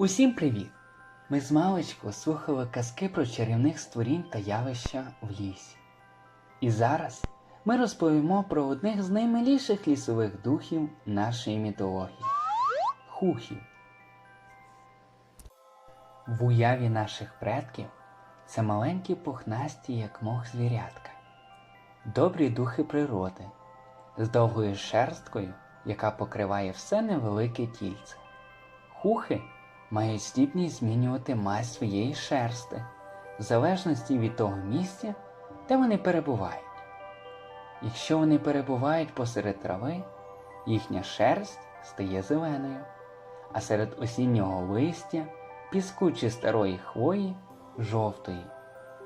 Усім привіт! Ми з маличку слухали казки про чарівних створінь та явища в лісі. І зараз ми розповімо про одних з наймиліших лісових духів нашої мітології хухів. В уяві наших предків це маленькі пухнасті, як мох звірятка, добрі духи природи з довгою шерсткою, яка покриває все невелике тільце. Хухи мають здібність змінювати мазь своєї шерсти в залежності від того місця, де вони перебувають. Якщо вони перебувають посеред трави, їхня шерсть стає зеленою, а серед осіннього листя, піску чи старої хвої жовтої,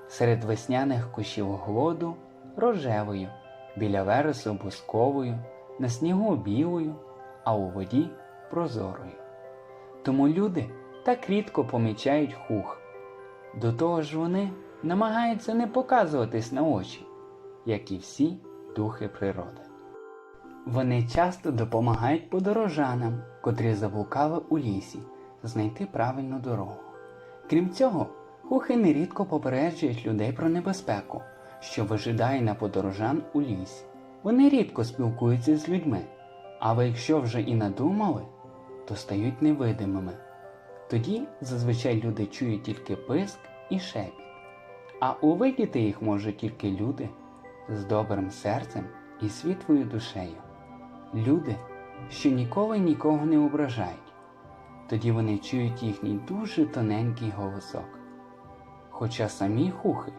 серед весняних кущів глоду рожевою, біля вересу бусковою, на снігу білою, а у воді прозорою. Тому люди так рідко помічають хух. До того ж вони намагаються не показуватись на очі, як і всі духи природи. Вони часто допомагають подорожанам, котрі заблукали у лісі, знайти правильну дорогу. Крім цього, хухи нерідко попереджують людей про небезпеку, що вижидає на подорожан у лісі. Вони рідко спілкуються з людьми, але якщо вже і надумали, то стають невидимими. Тоді зазвичай люди чують тільки писк і шепіт, а увидіти їх можуть тільки люди з добрим серцем і світлою душею. Люди, що ніколи нікого не ображають. Тоді вони чують їхній дуже тоненький голосок. Хоча самі хухи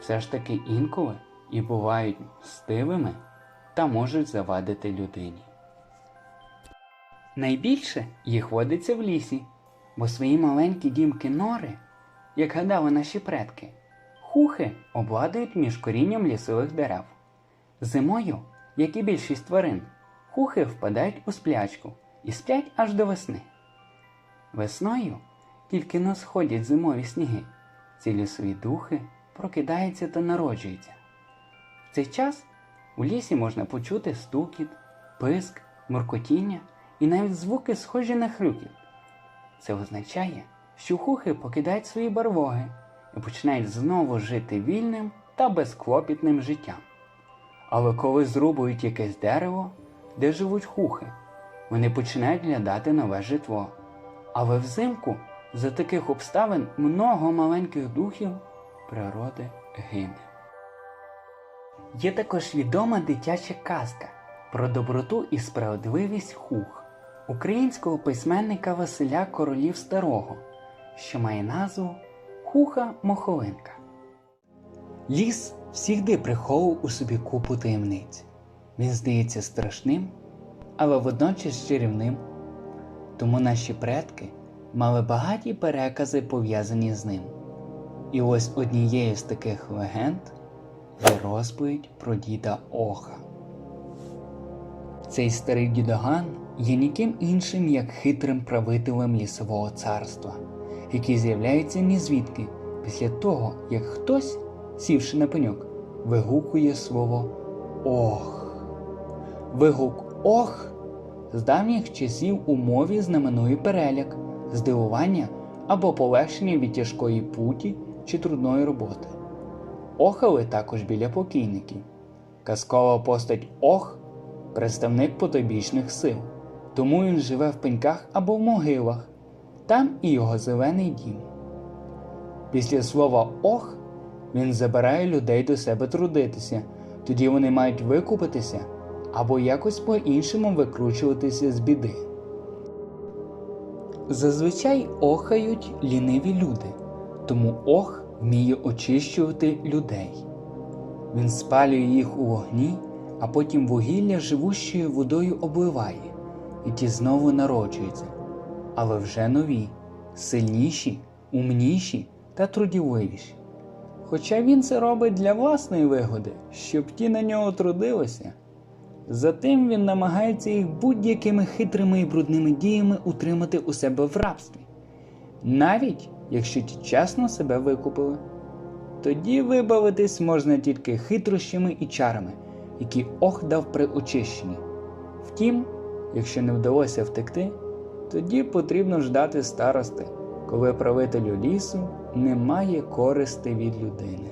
все ж таки інколи і бувають мстивими та можуть завадити людині. Найбільше їх водиться в лісі, бо свої маленькі дімки нори, як гадали наші предки, хухи обладують між корінням лісових дерев. Зимою, як і більшість тварин, хухи впадають у сплячку і сплять аж до весни. Весною, тільки но сходять зимові сніги, ці лісові духи прокидаються та народжуються. В цей час у лісі можна почути стукіт, писк, муркотіння і навіть звуки схожі на хрюкіт. Це означає, що хухи покидають свої барвоги і починають знову жити вільним та безклопітним життям. Але коли зрубують якесь дерево, де живуть хухи, вони починають глядати нове житло. Але взимку за таких обставин много маленьких духів природи гине. Є також відома дитяча казка про доброту і справедливість хух українського письменника Василя Королів Старого, що має назву Хуха Моховинка. Ліс завжди приховував у собі купу таємниць. Він здається страшним, але водночас чарівним. Тому наші предки мали багаті перекази пов'язані з ним. І ось однією з таких легенд є розповідь про діда Оха. Цей старий дідоган є ніким іншим, як хитрим правителем лісового царства, який з'являється нізвідки після того, як хтось, сівши на пеньок, вигукує слово Ох. Вигук Ох з давніх часів у мові знаменує переляк, здивування або полегшення від тяжкої путі чи трудної роботи. Охали також біля покійників. Казкова постать Ох представник потойбічних сил, тому він живе в пеньках або в могилах, там і його зелений дім. Після слова Ох він забирає людей до себе трудитися, тоді вони мають викупитися або якось по-іншому викручуватися з біди. Зазвичай охають ліниві люди, тому ох вміє очищувати людей. Він спалює їх у вогні, а потім вугілля живущою водою обливає, і ті знову народжуються, але вже нові, сильніші, умніші та трудівливіші. Хоча він це робить для власної вигоди, щоб ті на нього трудилися. Затим він намагається їх будь-якими хитрими і брудними діями утримати у себе в рабстві, навіть якщо ті чесно себе викупили. Тоді вибавитись можна тільки хитрощами і чарами, які Ох дав при очищенні. Втім, якщо не вдалося втекти, тоді потрібно ждати старости, коли правителю лісу немає користи від людини.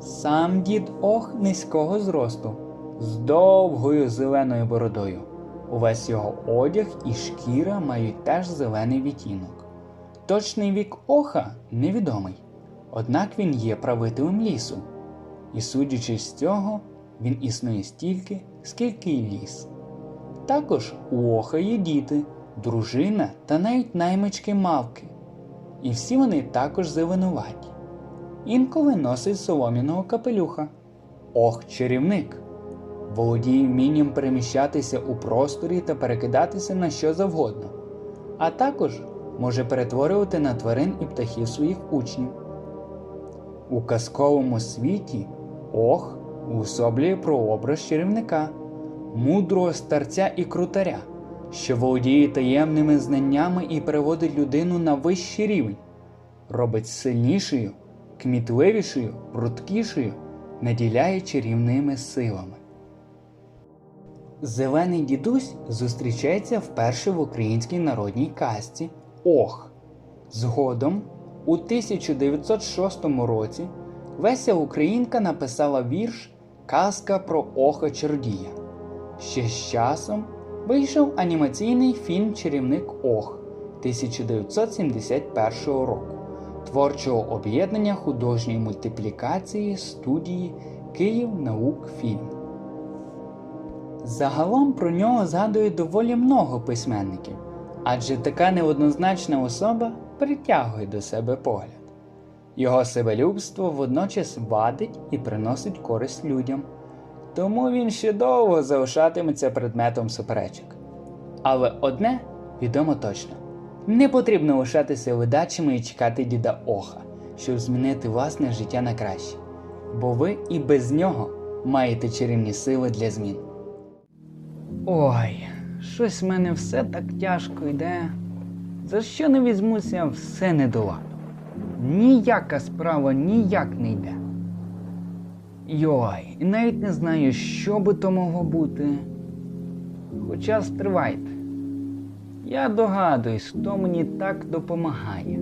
Сам дід ох низького зросту, з довгою зеленою бородою. Увесь його одяг і шкіра мають теж зелений відтінок. Точний вік оха невідомий, однак він є правителем лісу, і судячи з цього, він існує стільки, скільки й ліс. Також у оха є діти, дружина та навіть наймички мавки, і всі вони також зеленуваті. Інколи носить солом'яного капелюха. Ох, чарівник! Володіє вмінням переміщатися у просторі та перекидатися на що завгодно, а також може перетворювати на тварин і птахів своїх учнів. У казковому світі Ох уособлює прообраз чарівника, мудрого старця і крутаря, що володіє таємними знаннями і переводить людину на вищий рівень, робить сильнішою, кмітливішою, пруткішою, наділяє чарівними силами. Зелений дідусь зустрічається вперше в українській народній казці Ох. Згодом, у 1906 році, Леся Українка написала вірш Казка про Оха Чордія. Ще з часом вийшов анімаційний фільм Чарівник Ох 1971 року творчого об'єднання художньої мультиплікації студії Київ Наук Фільм. Загалом про нього згадує доволі много письменників, адже така неоднозначна особа притягує до себе погляд. Його себелюбство водночас вадить і приносить користь людям, тому він ще довго залишатиметься предметом суперечок. Але одне відомо точно: не потрібно лишатися ледачими і чекати діда Оха, щоб змінити власне життя на краще, бо ви і без нього маєте чарівні сили для змін. Ой, щось в мене все так тяжко йде. За що не візьмуся, все не до ладу. Ніяка справа ніяк не йде. Йой, і навіть не знаю, що би то могло бути. Хоча стривайте. Я догадуюсь, хто мені так допомагає.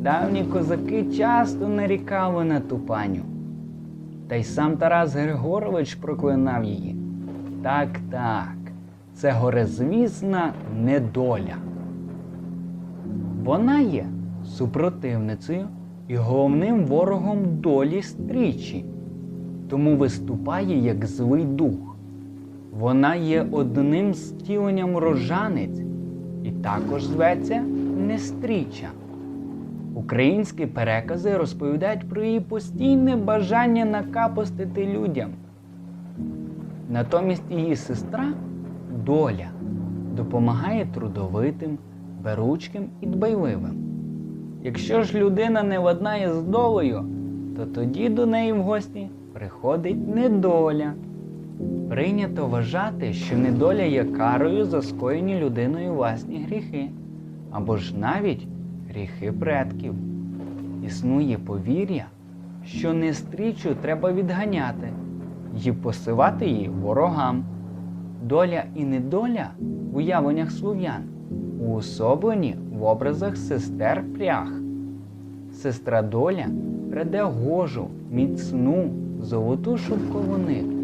Давні козаки часто нарікали на ту паню. Та й сам Тарас Григорович проклинав її. Так, так, це горезвісна недоля. Вона є супротивницею і головним ворогом долі стрічі, тому виступає як злий дух. Вона є одним з втіленням рожанець і також зветься Нестріча. Українські перекази розповідають про її постійне бажання накапостити людям. Натомість її сестра доля допомагає трудовитим, беручким і дбайливим. Якщо ж людина не ладнає з долею, то тоді до неї в гості приходить недоля. Прийнято вважати, що недоля є карою за скоєні людиною власні гріхи, або ж навіть гріхи предків. Існує повір'я, що нестрічу треба відганяти і посивати її ворогам. Доля і недоля в уявленнях слов'ян уособлені в образах сестер прях. Сестра доля преде гожу, міцну, золоту шовкову нитку.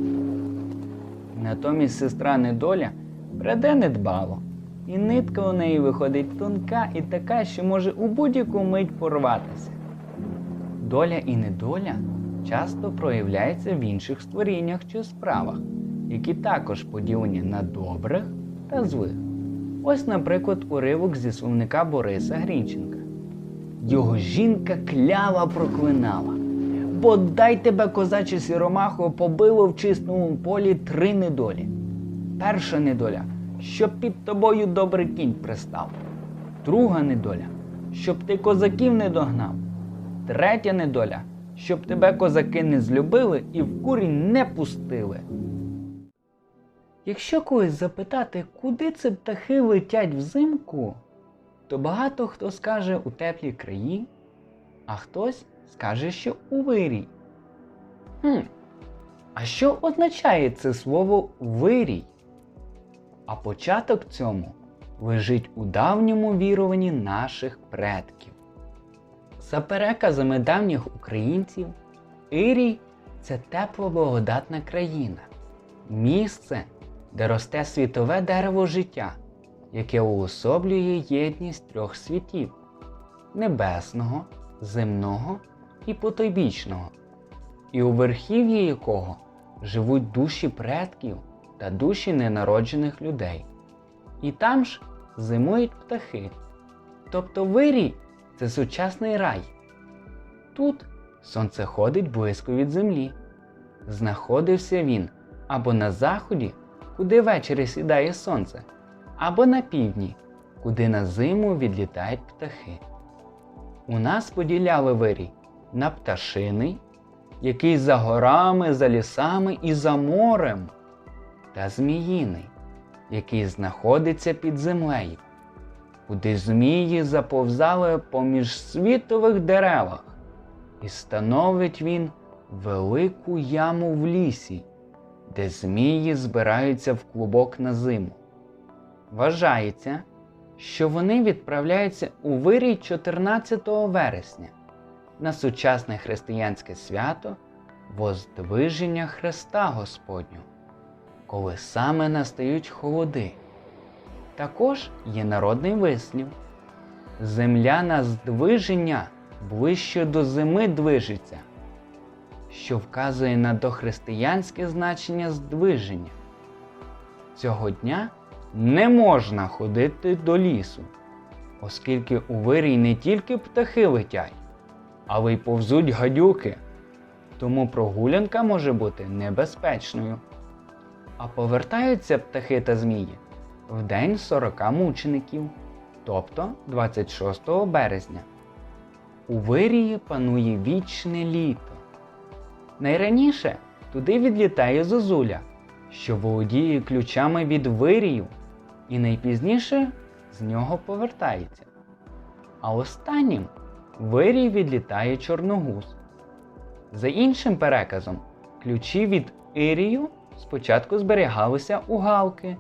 Натомість сестра недоля преде недбало, і нитка у неї виходить тонка і така, що може у будь-яку мить порватися. Доля і недоля часто проявляється в інших створіннях чи справах, які також поділені на добрих та злих. Ось, наприклад, уривок зі словника Бориса Грінченка. Його жінка клява проклинала. Бодай тебе, козаче сіромахо, побило в чистому полі три недолі. Перша недоля, щоб під тобою добрий кінь пристав. Друга недоля, щоб ти козаків не догнав. Третя недоля, щоб тебе козаки не злюбили і в курінь не пустили. Якщо когось запитати, куди це птахи летять взимку, то багато хто скаже у теплі краї, а хтось скаже, що у вирій. Хм, а що означає це слово вирій? А початок цьому лежить у давньому віруванні наших предків. За переказами давніх українців, Ірій це тепла благодатна країна, місце, де росте світове дерево життя, яке уособлює єдність трьох світів небесного, земного і потойбічного, і у верхів'ї якого живуть душі предків та душі ненароджених людей. І там ж зимують птахи. Тобто вирій це сучасний рай. Тут сонце ходить близько від землі. Знаходився він або на заході, куди ввечері сідає сонце, або на півдні, куди на зиму відлітають птахи. У нас поділяли вирій на пташиний, який за горами, за лісами і за морем, та зміїний, який знаходиться під землею, куди змії заповзали поміж світових деревах, і становить він велику яму в лісі, де змії збираються в клубок на зиму. Вважається, що вони відправляються у вирій 14 вересня на сучасне християнське свято Воздвиження Христа Господнього, коли саме настають холоди. Також є народний вислів Земля на здвиження ближче до зими движеться, що вказує на дохристиянське значення здвиження. Цього дня не можна ходити до лісу, оскільки у вирій не тільки птахи летять, але й повзуть гадюки, тому прогулянка може бути небезпечною. А повертаються птахи та змії в день 40 мучеників, тобто 26 березня. У вирії панує вічне літо. Найраніше туди відлітає зозуля, що володіє ключами від вирію, і найпізніше з нього повертається. А останнім вирій відлітає чорногуз. За іншим переказом, ключі від Ірію спочатку зберігалися у Галки,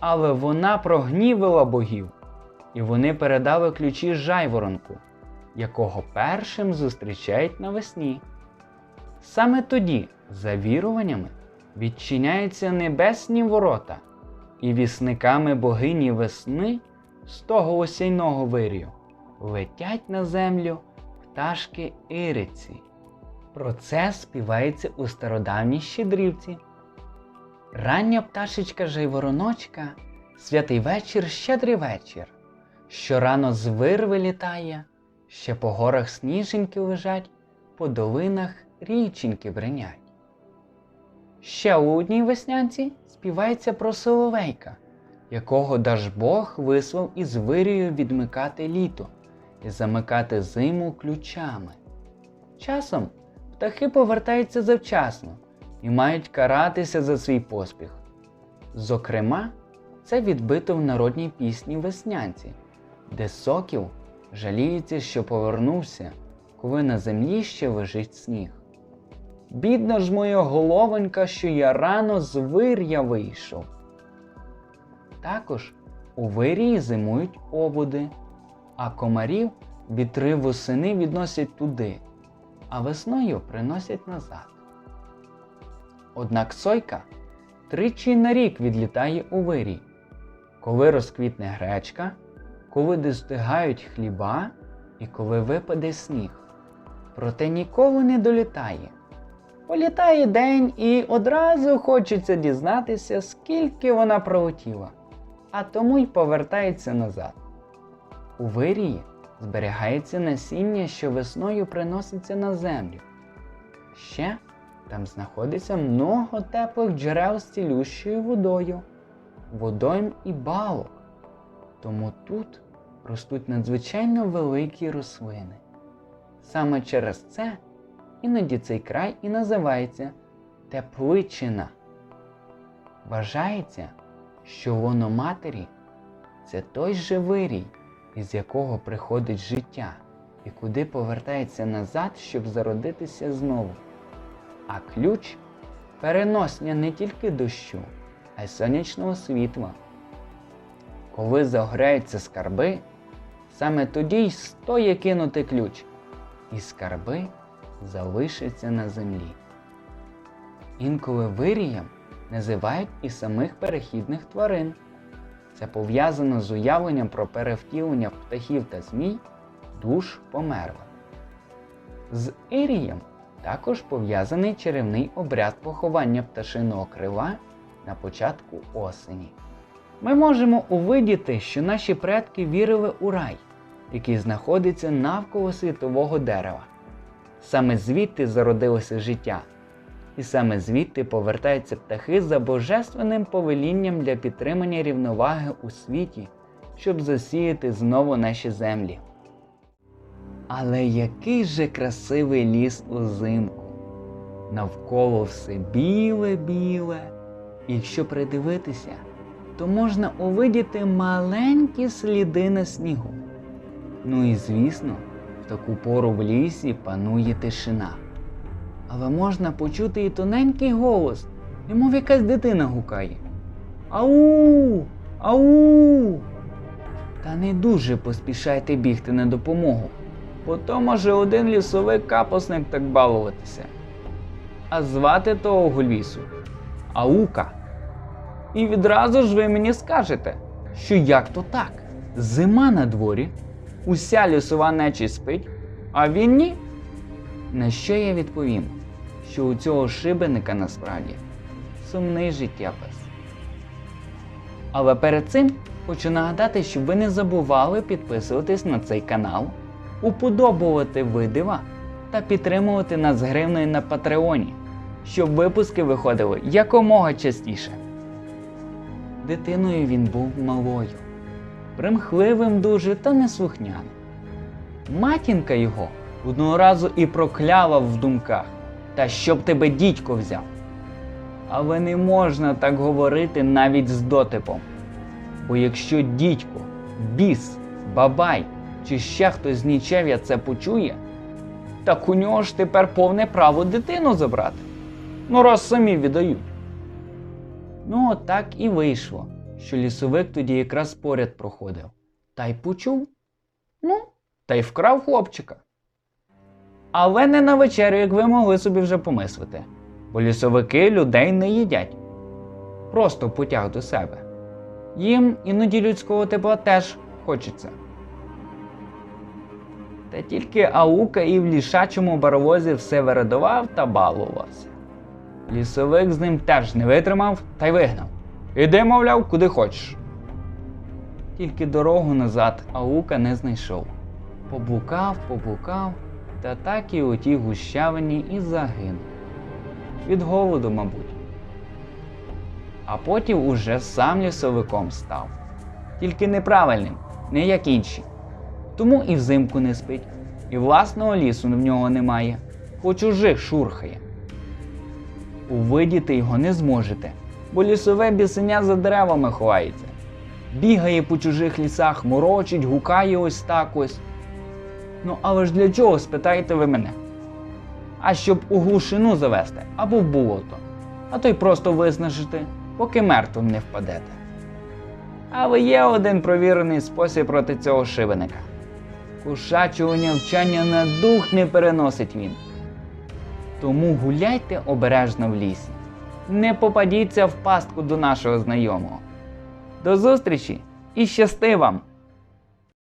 але вона прогнівила богів, і вони передали ключі жайворонку, якого першим зустрічають навесні. Саме тоді, за віруваннями, відчиняються небесні ворота, і вісниками богині весни з того осяйного вирію летять на землю пташки Іриці. Про це співається у стародавній щедрівці. Рання пташечка жайвороночка, святий вечір, щедрий вечір. Щорано з вирви літає, ще по горах сніженьки лежать, по долинах річеньки бринять. Ще у одній веснянці співається про соловейка, якого Дажбог вислав із вирію відмикати літо і замикати зиму ключами. Часом птахи повертаються завчасно і мають каратися за свій поспіх. Зокрема, це відбито в народній пісні Веснянці, де сокіл жаліється, що повернувся, коли на землі ще лежить сніг. Бідна ж моя головонька, що я рано з вир'я вийшов. Також у вирії зимують обуди, а комарів вітри восени відносять туди, а весною приносять назад. Однак сойка тричі на рік відлітає у вирій, коли розквітне гречка, коли достигають хліба і коли випаде сніг. Проте ніколи не долітає. Політає день і одразу хочеться дізнатися, скільки вона пролетіла, а тому й повертається назад. У вирії зберігається насіння, що весною приноситься на землю. Ще там знаходиться много теплих джерел з цілющою водою, водойм і балок. Тому тут ростуть надзвичайно великі рослини. Саме через це іноді цей край і називається Тепличина. Вважається, що воно матері це той же вирій, із якого приходить життя і куди повертається назад, щоб зародитися знову. А ключ переносня не тільки дощу, а й сонячного світла. коли загоряються скарби, саме тоді й стоє кинути ключ, і скарби залишаться на землі. Інколи вирієм називають і самих перехідних тварин. Це пов'язано з уявленням про перевтілення птахів та змій душ померлих. З Ірієм також пов'язаний чарівний обряд поховання пташиного крила на початку осені. Ми можемо увидіти, що наші предки вірили у рай, який знаходиться навколо світового дерева. Саме звідти зародилося життя, і саме звідти повертаються птахи за божественним повелінням для підтримання рівноваги у світі, щоб засіяти знову наші землі. Але який же красивий ліс узимку! Навколо все біле-біле, якщо придивитися, то можна увидіти маленькі сліди на снігу. Ну і звісно, в таку пору в лісі панує тишина. Але можна почути і тоненький голос, немов якась дитина гукає. Ау! Ау! Та не дуже поспішайте бігти на допомогу, бо то може один лісовий капосник так балуватися. А звати того лісу Аука. І відразу ж ви мені скажете, що як то так? Зима на дворі, уся лісова нечість спить, а він ні. На що я відповім? Що у цього шибеника насправді сумний життєпис. Але перед цим хочу нагадати, щоб ви не забували підписуватись на цей канал, уподобувати видива та підтримувати нас гривною на Патреоні, щоб випуски виходили якомога частіше. Дитиною він був малою, примхливим дуже та неслухняним. Матінка його одного разу і прокляла в думках, та щоб тебе дідько взяв. Але не можна так говорити навіть з дотипом. Бо якщо дідько, біс, бабай чи ще хтось з нічев'я це почує, так у нього ж тепер повне право дитину забрати. Ну раз самі віддають. Ну, так і вийшло, що лісовик тоді якраз поряд проходив. Та й почув. Ну, та й вкрав хлопчика. Але не на вечерю, як ви могли собі вже помислити, бо лісовики людей не їдять. Просто потяг до себе. Їм іноді людського тепла теж хочеться. Та тільки Аука і в лішачому баровозі все вирадував та балувався. Лісовик з ним теж не витримав та й вигнав. Іди, мовляв, куди хочеш. Тільки дорогу назад Аука не знайшов. Поблукав, поблукав, та так і у тій гущавині і загинув. Від голоду, мабуть. А потім уже сам лісовиком став. Тільки неправильним, не як інші. Тому і взимку не спить, і власного лісу в нього немає, по чужих шурхає. Увидіти його не зможете, бо лісове бісеня за деревами ховається. Бігає по чужих лісах, морочить, гукає ось так ось. Ну, але ж для чого, спитаєте ви мене? А щоб у глушину завести або в болото, а то й просто виснажити, поки мертвим не впадете. Але є один провірений спосіб проти цього шибеника. Кушачого нявчання на дух не переносить він. Тому гуляйте обережно в лісі. Не попадіться в пастку до нашого знайомого. До зустрічі і щасти вам!